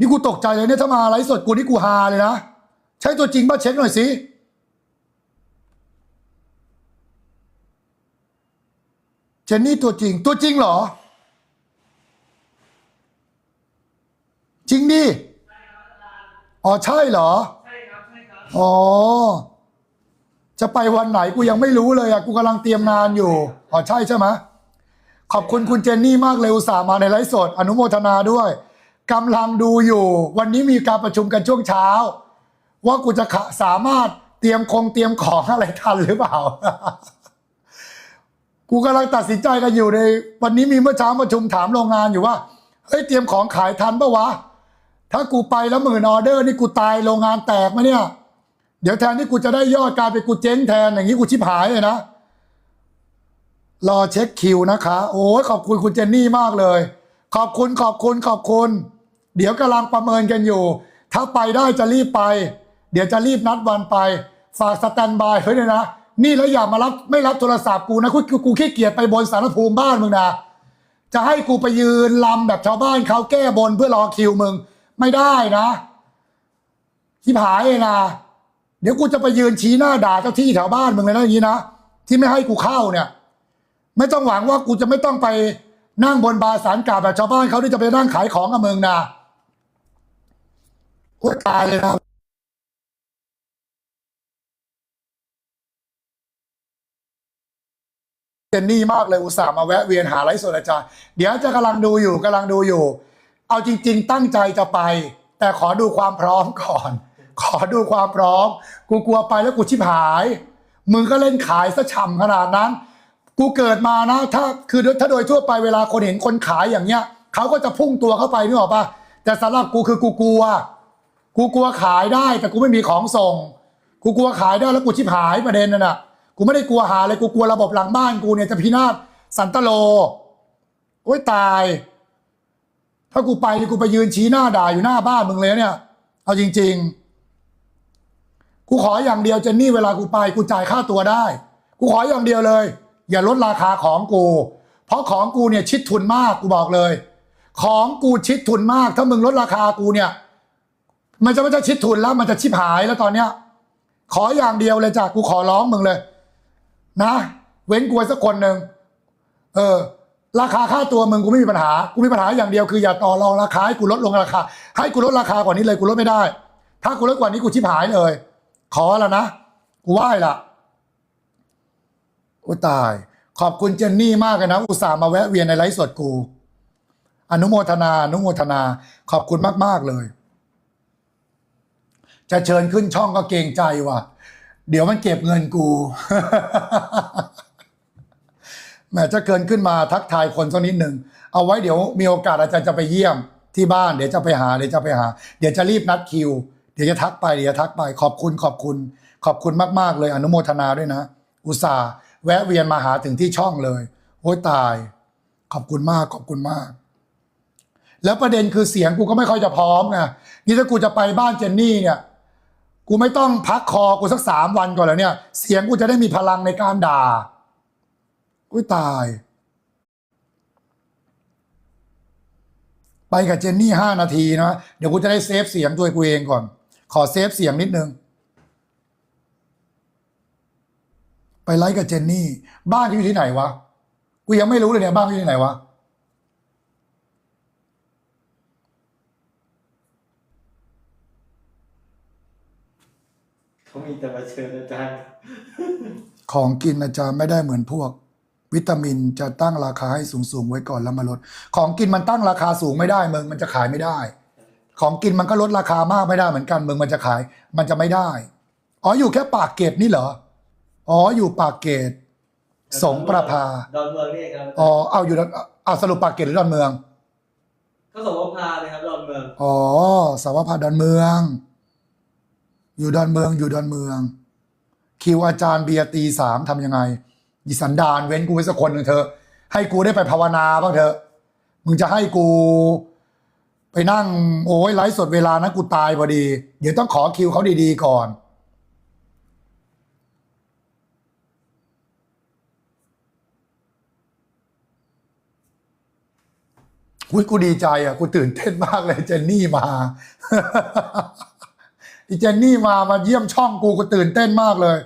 นี่กูตกใจเลยเนี่ยถ้ามาไลฟ์สดกูนี่กูฮาเลยนะ ใช่ตัวจริงป่ะเช็คหน่อยสิเจนนี่ตัวจริง ตัวจริงเหรอ จริงดิอ๋อใช่เหรอใช่ครับใช่ครับอ๋อ จะไปวันไหนกูยังไม่รู้เลยอะกูกำลังเตรียมงานอยู่อ๋อใช่ใช่ไหมขอบคุณคุณเจนนี่มากเลยอุตส่าห์มาในไลฟ์สด อนุโมทนาด้วย กำลังดูอยู่ วันนี้มีการประชุมกันช่วงเช้า ว่ากูจะสามารถเตรียมคงเตรียมของอะไรทันหรือเปล่า กูกำลังตัดสินใจกันอยู่ใน วันนี้มีเมื่อเช้าประชุมถามโรงงานอยู่ว่าเฮ้ยเตรียมของขายทันปะวะ ถ้ากูไปแล้วหมื่นออเดอร์นี่กูตายโรงงานแตกไหมเนี่ย เดี๋ยวแทนที่กูจะได้ยอดกลายเป็นกูเจ๊งแทนอย่างนี้กูชิบหายเลยนะรอเช็คคิวนะคะ โอ้ยขอบคุณคุณเจนนี่มากเลย ขอบคุณขอบคุณขอบคุณ เดี๋ยวกำลังประเมินกันอยู่ ถ้าไปได้จะรีบไป เดี๋ยวจะรีบนัดวันไป ฝากสแตนบายไว้ยนะ นี่แล้วอย่ามารับไม่รับโทรศัพท์กูนะกูกูกูขี้เกียจไปบนสารภูมิบ้านมึงนะ จะให้กูไปยืนลำแบบชาวบ้านเขาแก้บนเพื่อรอคิวมึง ไม่ได้นะชิบหายเลยนะ เดี๋ยวกูจะไปยืนชี้หน้าด่าเจ้าที่แถวบ้านมึงเลยนะอย่างนี้นะ ที่ไม่ให้กูเข้าเนี่ย ไม่ต้องหวังว่ากูจะไม่ต้องไปนั่งบนบาสารกาแบบชาวบ้านเขาที่จะไปนั่งขายของกับมึงนะ โอ้ตายเลยนะเจนนี่มากเลยอุตส่าห์มาแวะเวียนหาไลฟ์สดอาจารย์ เดี๋ยวจะกำลังดูอยู่กำลังดูอยู่ เอาจริง ๆ ตั้งใจจะไป แต่ขอดูความพร้อมก่อน ขอดูความพร้อม กูกลัวไปแล้วกูชิบหาย มึงก็เล่นขายซะฉ่ำขนาดนั้น กูเกิดมานะ ถ้าคือถ้าโดยทั่วไปเวลาคนเห็นคนขายอย่างเงี้ยเขาก็จะพุ่งตัวเข้าไปนึกออกปะแต่สำหรับกูคือกูกลัว กูกลัวขายได้แต่กูไม่มีของส่ง กูกลัวขายได้แล้วกูชิบหายประเด็นนั่นน่ะ กูไม่ได้กลัวหาเลยกูกลัวระบบหลังบ้านกูเนี่ยจะพินาศสันตโลโอ้ยตาย ถ้ากูไปกูไปยืนชี้หน้าด่าอยู่หน้าบ้านมึงเลยเนี่ย เอาจริง ๆ กูขออย่างเดียวเจนนี่เวลากูไปกูจ่ายค่าตัวได้ กูขออย่างเดียวเลย อย่าลดราคาของกู เพราะของกูเนี่ยชิดทุนมากกูบอกเลย ของกูชิดทุนมาก ถ้ามึงลดราคากูเนี่ย มันจะไม่ใช่ชิดทุนแล้วมันจะชิบหายแล้วตอนเนี้ย ขออย่างเดียวเลยจ้ะกูขอร้องมึงเลย นะ เว้นกูไว้สักคนหนึ่งเออ ราคาค่าตัวมึงกูไม่มีปัญหากูมีปัญหาอย่างเดียวคืออย่าต่อรองราคาให้กูลดลงราคา ให้กูลดราคากว่านี้เลยกูลดไม่ได้ ถ้ากูลดกว่านี้กูชิบหายเลย ขอแล้วนะกูไหว้ละโอ้ตาย ขอบคุณเจนนี่มากเลยนะ อุตส่าห์มาแวะเวียนในไลฟ์สดกู อนุโมทนา อนุโมทนา ขอบคุณมาก ๆ เลย จะเชิญขึ้นช่องก็เกรงใจว่ะ เดี๋ยวมันเก็บเงินกูแหมจะเกินขึ้นมาทักทายคนสักนิดหนึ่ง เอาไว้เดี๋ยวมีโอกาสอาจารย์จะไปเยี่ยมที่บ้านเดี๋ยวจะไปหาเดี๋ยวจะไปหา เดี๋ยวจะรีบนัดคิว เดี๋ยวจะทักไปเดี๋ยวจะทักไป ขอบคุณขอบคุณ ขอบคุณมากๆเลยอนุโมทนาด้วยนะ อุตส่าห์แวะเวียนมาหาถึงที่ช่องเลยโอ้ยตาย ขอบคุณมากขอบคุณมาก แล้วประเด็นคือเสียงกูก็ไม่ค่อยจะพร้อมไงนี่ถ้ากูจะไปบ้านเจนนี่เนี่ย กูไม่ต้องพักคอกูสักสามวันก่อนแล้วเนี่ย เสียงกูจะได้มีพลังในการด่าอุ้ยตาย ไปกับเจนนี่ห้านาทีนะเดี๋ยวกูจะได้เซฟเสียงตัวกูเองก่อน ขอเซฟเสียงนิดนึง ไปไลฟ์กับเจนนี่ บ้านอยู่ที่ไหนวะ กูยังไม่รู้เลยเนี่ยบ้านอยู่ที่ไหนวะ เขา มีแต่มาเชิญอาจารย์ของกินอาจารย์ไม่ได้เหมือนพวก วิตามินจะตั้งราคาให้สูงสูงๆไว้ก่อนแล้วมาลด ของกินมันตั้งราคาสูงไม่ได้มึงมันจะขายไม่ได้ ของกินมันก็ลดราคามากไม่ได้เหมือนกันมึงมันจะขาย มันจะไม่ได้อ๋ออยู่แค่ปากเกร็ดนี่เหรออ๋ออยู่ปากเกร็ดสงประภาดอนเมืองนี่เองครับอ๋อเอาอยู่ดอนเอาสรุปปากเกร็ดหรือดอนเมือง ก็สมว่าพาเลยครับดอนเมืองอ๋อสาวพาดอนเมือง อยู่ดอนเมืองอยู่ดอนเมือง คิวอาจารย์เบียร์ตีสามทำยังไงดิสันดานเว้นกูไว้สักคนหนึ่งเถอะให้กูได้ไปภาวนาบ้างเถอะมึงจะให้กูไปนั่งโอ้ยไลฟ์สดเวลานั้นกูตายพอดี เดี๋ยวต้องขอคิวเขาดีๆก่อนโอุ้ยกูดีใจอะ กูตื่นเต้นมากเลยเจนนี่มา อีเจนนี่มามาเยี่ยมช่องกูกูตื่นเต้นมากเลย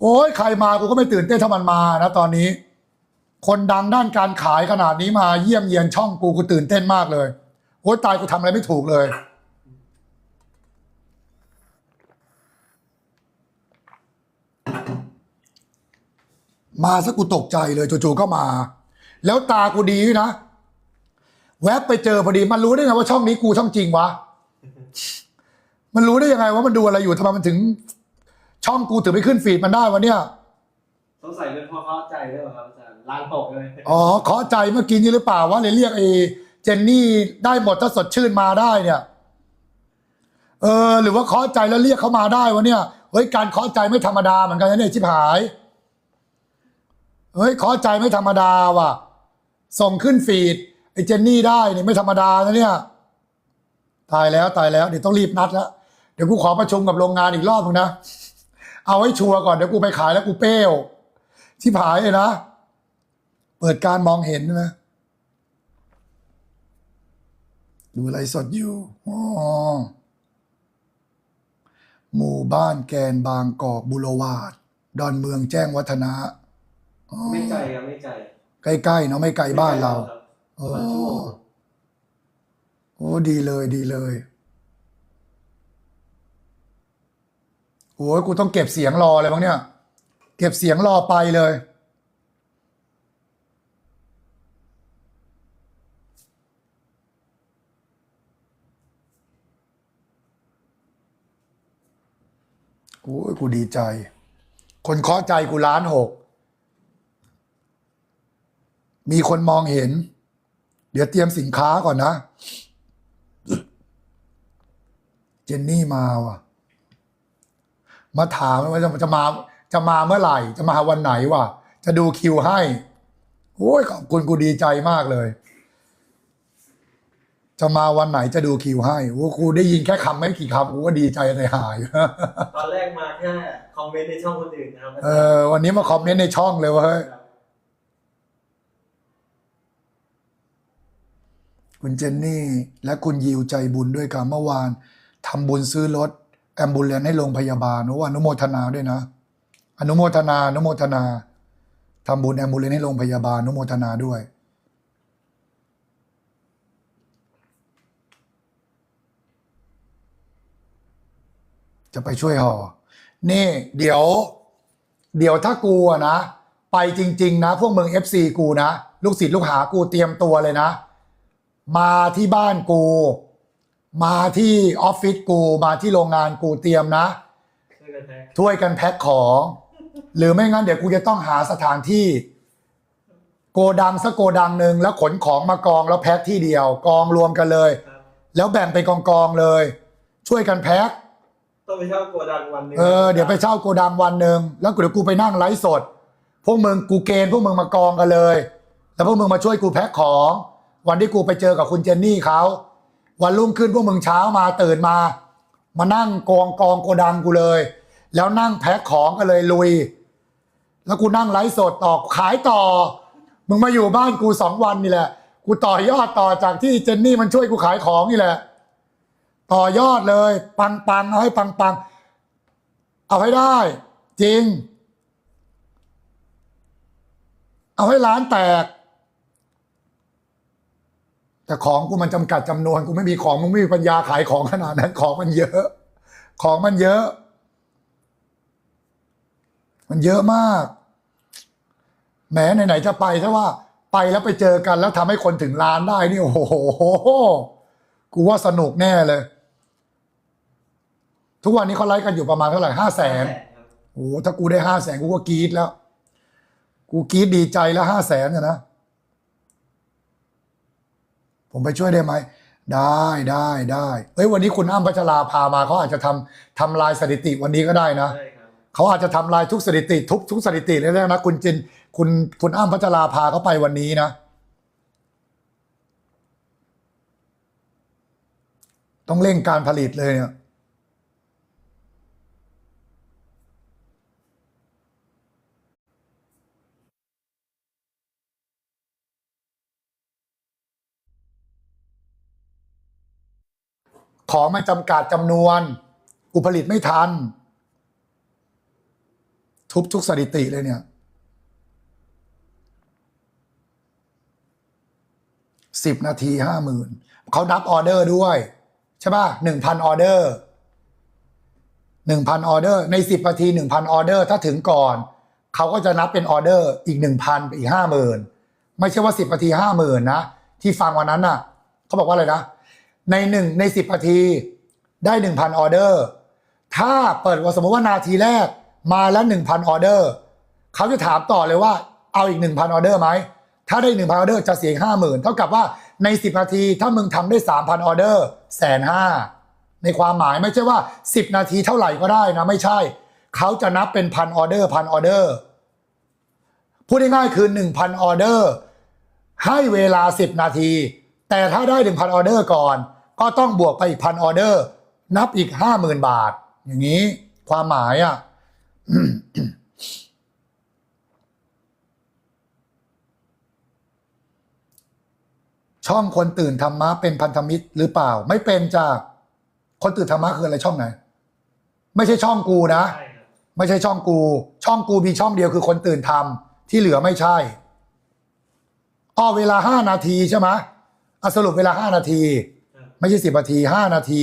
โอ้ยใครมากูก็ไม่ตื่นเต้นถ้ามันมานะตอนนี้ คนดังด้านการขายขนาดนี้มาเยี่ยมเยียนช่องกูกูตื่นเต้นมากเลยโอ้ยตายกูทำอะไรไม่ถูกเลยมาซะกูตกใจเลยจู่ๆก็มา แล้วตากูดีนะ แวบไปเจอพอดีมันรู้ได้ไงว่าช่องนี้กูช่องจริงวะ มันรู้ได้ยังไงว่ามันดูอะไรอยู่ทำไมมันถึง ช่องกูถึงไปขึ้นฟีดมันได้วะเนี่ย สงสัยเป็นเพราะเข้าใจด้วยเหรอครับอาจารย์ล้านหกเลยอ๋อขอใจเมื่อกี้นี้หรือเปล่าว่าเลยเรียกไอ้เจนนี่ได้หมดถ้าสดชื่นมาได้เนี่ย เออ หรือว่าขอใจแล้วเรียกเขามาได้วะเนี่ยเฮ้ยการขอใจไม่ธรรมดาเหมือนกันนะเนี่ยชิบหายเฮ้ยขอใจไม่ธรรมดาว่ะ ส่งขึ้นฟีดไอ้เจนนี่ได้เนี่ยไม่ธรรมดานะเนี่ย ตายแล้วตายแล้วเดี๋ยวต้องรีบนัดแล้ว เดี๋ยวกูขอประชุมกับโรงงานอีกรอบนึงนะ เอาให้ชัวร์ก่อนเดี๋ยวกูไปขายแล้วกูเป้วชิบหายเลยนะ เปิดการมองเห็นใช่ไหมดูอะไรสดอยู่อ๋อหมู่บ้านแกนบางกอกบุรวาด ดอนเมืองแจ้งวัฒนะอ๋อไม่ใจครับไม่ใจใกล้ๆเนาะไม่ไกลบ้านเราครับโอ้ประมาณชั่วโมงโอ้ดีเลยดีเลย โอ้ยกูต้องเก็บเสียงรอเลยบ้างเนี่ย เก็บเสียงรอไปเลย โอ้ยกูดีใจ คนเคาะใจกูล้านหก มีคนมองเห็น เดี๋ยวเตรียมสินค้าก่อนนะ เจนนี่มาว่ะ มาถามว่าจะจะมาจะมาเมื่อไหร่ จะมาวันไหนวะจะดูคิวให้โอ้ยขอบคุณกูดีใจมากเลย จะมาวันไหนจะดูคิวให้โอ้กูได้ยินแค่คำไม่กี่คำกูก็ดีใจเลยหายตอนแรกมาแค่คอมเมนต์ในช่องคนอื่นนะครับอาเอจารย์อวันนี้มาคอมเมนต์ในช่องเลยว่าเฮ้ยครับคุณเจนนี่ และคุณยิวใจบุญด้วยกันเมื่อวานทำบุญซื้อรถ แอมบูเลนให้โรงพยาบาลโอ้อนุโมทนาด้วยนะ อนุโมทนาอนุโมทนาทำบุญแอมบูเลนให้โรงพยาบาลอนุโมทนาด้วยจะไปช่วยห่อ นี่ เดี๋ยว เดี๋ยวถ้ากูนะ ไปจริง ๆ นะ พวกมึง FC กูนะ ลูกศิษย์ลูกหากูเตรียมตัวเลยนะ มาที่บ้านกู มาที่ออฟฟิศกูมาที่โรงงานกูเตรียมนะช่วยกันแท็กช่วยกันแพ็คของ หรือไม่งั้นเดี๋ยวกูจะต้องหาสถานที่ โกดังสักโกดังหนึ่งแล้วขนของมากองแล้วแพ็คที่เดียว กองรวมกันเลยครับแล้วแบ่งเป็นกองกองๆเลย ช่วยกันแพ็คต้องไปเช่าโกดังวันหนึงเออเดี๋ยวไปเช่าโกดังวันหนึ่งแล้วเดี๋ยวกูไปนั่งไลฟ์สด พวกมึงกูเกณฑ์พวกมึงมากองกันเลย แล้วพวกมึงมาช่วยกูแพ็คของ วันที่กูไปเจอกับคุณเจนนี่เขา วันรุ่งขึ้นพวกมึงเช้ามาตื่นมา มานั่งกองกองโกดังกูเลย แล้วนั่งแพ็คของกันเลยลุย แล้วกูนั่งไลฟ์สดต่อขายต่อ มึงมาอยู่บ้านกูสองวันนี่แหละ กูต่อยอดต่อจากที่เจนนี่มันช่วยกูขายของนี่แหละ ต่อยอดเลย ปังปังเอาให้ปังปังเอาให้ได้ จริง เอาให้ร้านแตก แต่ของกูมันจำกัดจำนวนกูไม่มีของมึงไม่มีปัญญาขายของขนาดนั้น ของมันเยอะ ของมันเยอะ มันเยอะมากแหมไหนๆจะไปถ้าว่า ไปแล้วไปเจอกัน แล้วทำให้คนถึงร้านได้นี่โอ้โหกูว่าสนุกแน่เลย ทุกวันนี้เขาไลฟ์กันอยู่ประมาณเท่าไหร่ห้าแสนโอ้ถ้ากูได้ห้าแสนกูก็กรี๊ดแล้ว กูกรี๊ดดีใจแล้วห้าแสนนะ ผมไปช่วยได้ไหมได้ได้ได้เอ้ยวันนี้คุณอ้ำพัชราพามาเขาอาจจะทำทำลายสถิติวันนี้ก็ได้นะใช่ครับเขาอาจจะทำลายทุกสถิติ ทุกทุกสถิติเลยนะคุณจินคุณคุณอ้ำพัชราพาเขาไปวันนี้นะ ต้องเร่งการผลิตเลยเนี่ย ของมันจำกัดจำนวนกูผลิตไม่ทัน ทุบทุกสถิติเลยเนี่ยสิบนาทีห้าหมื่นเขานับออเดอร์ด้วย ใช่ป่ะหนึ่งพันออเดอร์หนึ่งพันออเดอร์ในสิบนาทีหนึ่งพันออเดอร์ถ้าถึงก่อน เขาก็จะนับเป็นออเดอร์อีกหนึ่งพันอีกห้าหมื่นไม่ใช่ว่าสิบนาทีห้าหมื่นนะ ที่ฟังวันนั้นน่ะ เขาบอกว่าอะไรนะ ในหนึ่งในสิบนาที ได้หนึ่งพันออเดอร์ ถ้าเปิดว่าสมมติว่านาทีแรกมาแล้วหนึ่งพันออเดอร์เขาจะถามต่อเลยว่าเอาอีกหนึ่งพันออเดอร์ไหม ถ้าได้หนึ่งพันออเดอร์จะเสียห้าหมื่นเท่ากับว่าในสิบนาที ถ้ามึงทำได้สามพันออเดอร์แสนห้าในความหมายไม่ใช่ว่าสิบนาทีเท่าไหร่ก็ได้นะไม่ใช่ เขาจะนับเป็นพันออเดอร์พันออเดอร์พูดง่ายๆคือหนึ่งพันออเดอร์ให้เวลาสิบนาที แต่ถ้าได้หนึ่งพันออเดอร์ก่อน ก็ต้องบวกไปอีกพันออเดอร์ นับอีกห้าหมื่นบาท อย่างนี้ความหมายอะช่องคนตื่นธรรมะเป็นพันธมิตรหรือเปล่า ไม่เป็นจ้าคนตื่นธรรมะคืออะไรช่องไหน ไม่ใช่ช่องกูนะใช่ครับไม่ใช่ช่องกู ช่องกูมีช่องเดียวคือคนตื่นทำที่เหลือไม่ใช่อ้อเวลาห้านาทีใช่ไหมอะสรุปเวลาห้านาทีครับ ไม่ใช่สิบนาทีห้านาที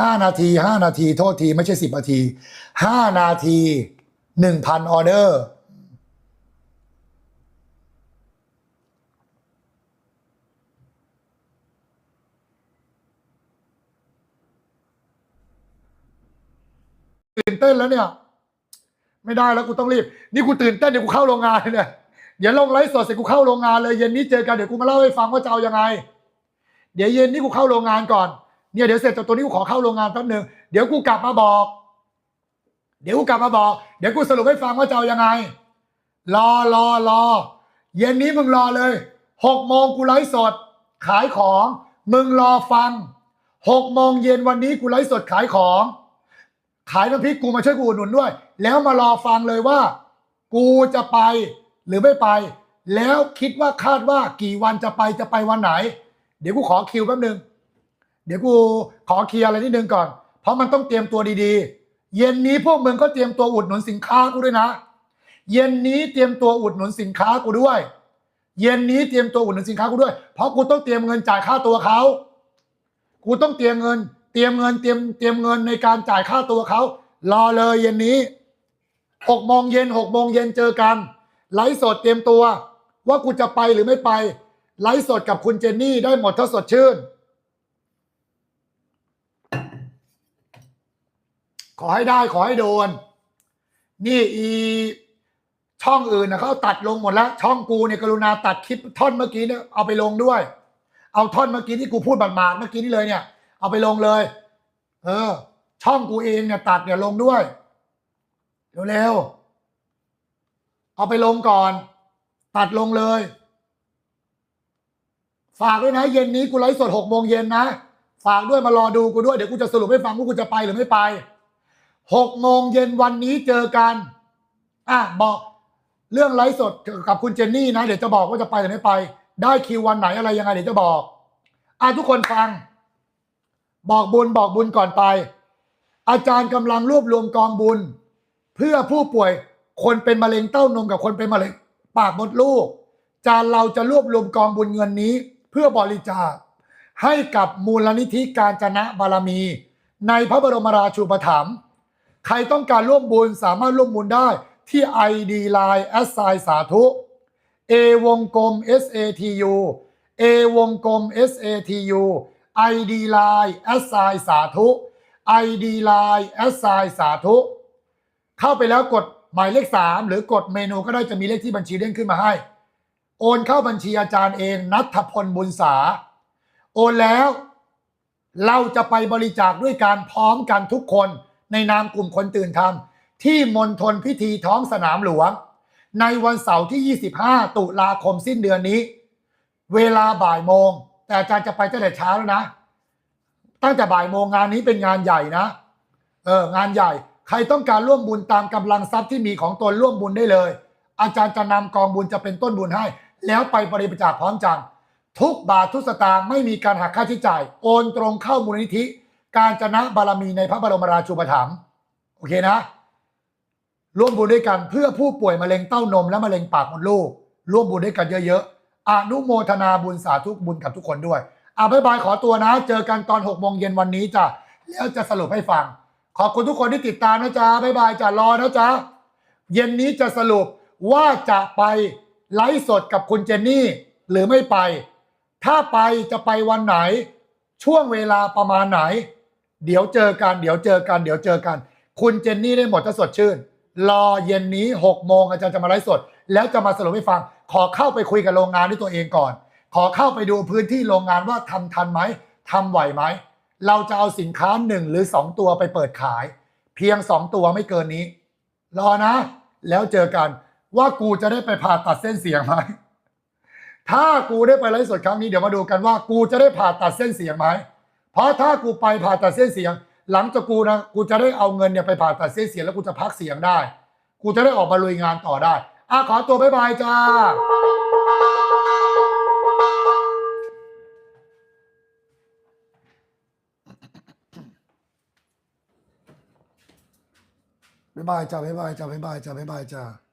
ห้านาทีห้านาที โทษที ไม่ใช่สิบนาทีห้านาทีหนึ่งพันออเดอร์ตื่นเต้นแล้วเนี่ย ไม่ได้แล้วกูต้องรีบ นี่กูตื่นเต้นเดี๋ยวกูเข้าโรงงานเลยเนี่ย เดี๋ยวลงไลฟ์สดเสร็จกูเข้าโรงงานเลยเย็นนี้เจอกันเดี๋ยวกูมาเล่าให้ฟังว่าจะเอายังไง เดี๋ยวเย็นนี้กูเข้าโรงงานก่อนเนี่ยเดี๋ยวเสร็จจากตัวนี้กูขอเข้าโรงงานแป๊บหนึ่งเดี๋ยวกูกลับมาบอก เดี๋ยวกูกลับมาบอก เดี๋ยวกูสรุปให้ฟังว่าจะเอายังไง รอรอรอเย็นนี้มึงรอเลยหกโมงกูไลฟ์สด ขายของ มึงรอฟังหกโมงเย็นวันนี้กูไลฟ์สดขายของ ขายน้ำพริกกูมาช่วยกูอุดหนุนด้วย แล้วมารอฟังเลยว่า กูจะไป หรือไม่ไป แล้วคิดว่าคาดว่ากี่วันจะไปจะไปวันไหน เดี๋ยวกูขอคิวแป๊บนึง เดี๋ยวกูขอเคลียร์อะไรนิดนึงก่อน เพราะมันต้องเตรียมตัวดีๆ เย็นนี้พวกมึงก็เตรียมตัวอุดหนุนสินค้ากูด้วยนะ เย็นนี้เตรียมตัวอุดหนุนสินค้ากูด้วย เย็นนี้เตรียมตัวอุดหนุนสินค้ากูด้วย เพราะกูต้องเตรียมเงินจ่ายค่าตัวเขา กูต้องเตรียมเงิน เตรียมเงินเตรียมเตรียมเงินในการจ่ายค่าตัวเขา รอเลยเย็นนี้หกโมงเย็นหกโมงเย็นเจอกัน ไลฟ์สดเตรียมตัว ว่ากูจะไปหรือไม่ไป ไลฟ์สดกับคุณเจนนี่ได้หมดถ้าสดชื่น ขอให้ได้ขอให้โดน นี่อีช่องอื่นนะเขาตัดลงหมดแล้ว ช่องกูเนี่ยกรุณาตัดคลิปท่อนเมื่อกี้เนี่ยเอาไปลงด้วย เอาท่อนเมื่อกี้ที่กูพูดบาดๆเมื่อกี้นี่เลยเนี่ย เอาไปลงเลย เออ ช่องกูเองเนี่ยตัดเนี่ยลงด้วยเร็วๆ เอาไปลงก่อน ตัดลงเลย ฝากด้วยนะ เย็นนี้กูไลฟ์สดหกโมงเย็นนะ ฝากด้วยมารอดูกูด้วย เดี๋ยวกูจะสรุปให้ฟังว่ากูจะไปหรือไม่ไปหกโมงเย็นวันนี้เจอกัน อะบอกเรื่องไลฟ์สดกับคุณเจนนี่นะ เดี๋ยวจะบอกว่าจะไปหรือไม่ไป ได้คิววันไหนอะไรยังไงเดี๋ยวจะบอก อะทุกคนฟัง บอกบุญบอกบุญก่อนไป อาจารย์กำลังรวบรวมกองบุญ เพื่อผู้ป่วย คนเป็นมะเร็งเต้านมกับคนเป็นมะเร็งปากมดลูกจารย์เราจะรวบรวมกองบุญเงินนี้ เพื่อบริจาค ให้กับมูลนิธิการจนะบารมี ในพระบรมราชูปถัมภ์ใครต้องการร่วมบุญสามารถร่วมบุญได้ที่ ID Line แอสไซสาธุ A วงกลม SATU A วงกลม SATU ID Line แอสไซสาธุ ID Line แอสไซสาธุ เข้าไปแล้วกด หมายเลข 3 หรือกดเมนูก็ได้จะมีเลขที่บัญชีเด้งขึ้นมาให้ โอนเข้าบัญชีอาจารย์เองนัทพลบุญสา โอนแล้ว เราจะไปบริจาคด้วยการพร้อมกันทุกคนในนามกลุ่มคนตื่นธรรม ที่มณฑลพิธีท้องสนามหลวง ในวันเสาร์ที่ 25 ตุลาคมสิ้นเดือนนี้ เวลาบ่ายโมง แต่อาจารย์จะไปตั้งแต่เช้าแล้วนะ ตั้งแต่บ่ายโมงงานนี้เป็นงานใหญ่นะ เอองานใหญ่ ใครต้องการร่วมบุญตามกำลังทรัพย์ที่มีของตนร่วมบุญได้เลย อาจารย์จะนำกองบุญจะเป็นต้นบุญให้ แล้วไปบริจาคพร้อมจังทุกบาททุกสตางค์ไม่มีการหักค่าใช้จ่าย โอนตรงเข้ามูลนิธิ การจนะบารมีในพระบรมราชูปถัมภ์โอเคนะ ร่วมบุญด้วยกันเพื่อผู้ป่วยมะเร็งเต้านมและมะเร็งปากมดลูก ร่วมบุญด้วยกันเยอะๆอนุโมทนาบุญสาธุบุญกับทุกคนด้วยอะบายบายขอตัวนะ เจอกันตอน6โมงเย็นวันนี้จ้ะแล้วจะสรุปให้ฟัง ขอบคุณทุกคนที่ติดตามนะจ๊ะบ๊ายบายจ้ะรอนะจ๊ะเย็นนี้จะสรุปว่าจะไปไลฟ์สดกับคุณเจนนี่ หรือไม่ไป ถ้าไปจะไปวันไหน ช่วงเวลาประมาณไหน เดี๋ยวเจอกันเดี๋ยวเจอกันเดี๋ยวเจอกัน คุณเจนนี่ได้หมดถ้าสดชื่น รอเย็นนี้6โมงอาจารย์จะมาไลฟ์สด แล้วจะมาสรุปให้ฟัง ขอเข้าไปคุยกับโรงงานด้วยตัวเองก่อน ขอเข้าไปดูพื้นที่โรงงานว่าทำทันไหมทำไหวไหม เราจะเอาสินค้าหนึ่งหรือสองตัวไปเปิดขาย เพียงสองตัวไม่เกินนี้ รอนะ แล้วเจอกันว่ากูจะได้ไปผ่าตัดเส้นเสียงไหมถ้ากูได้ไปไลฟ์สดครั้งนี้เดี๋ยวมาดูกันว่ากูจะได้ผ่าตัดเส้นเสียงไหมเพราะถ้ากูไปผ่าตัดเส้นเสียง หลังจากกูนะกูจะได้เอาเงินเนี่ยไปผ่าตัดเส้นเสียงแล้วกูจะพักเสียงได้ กูจะได้ออกมาลุยงานต่อได้อะขอตัวบ๊ายบายจ้า บ๊ายบายจ้าบ๊ายบายจ้าบ๊ายบายจ้าบ๊ายบายจ้า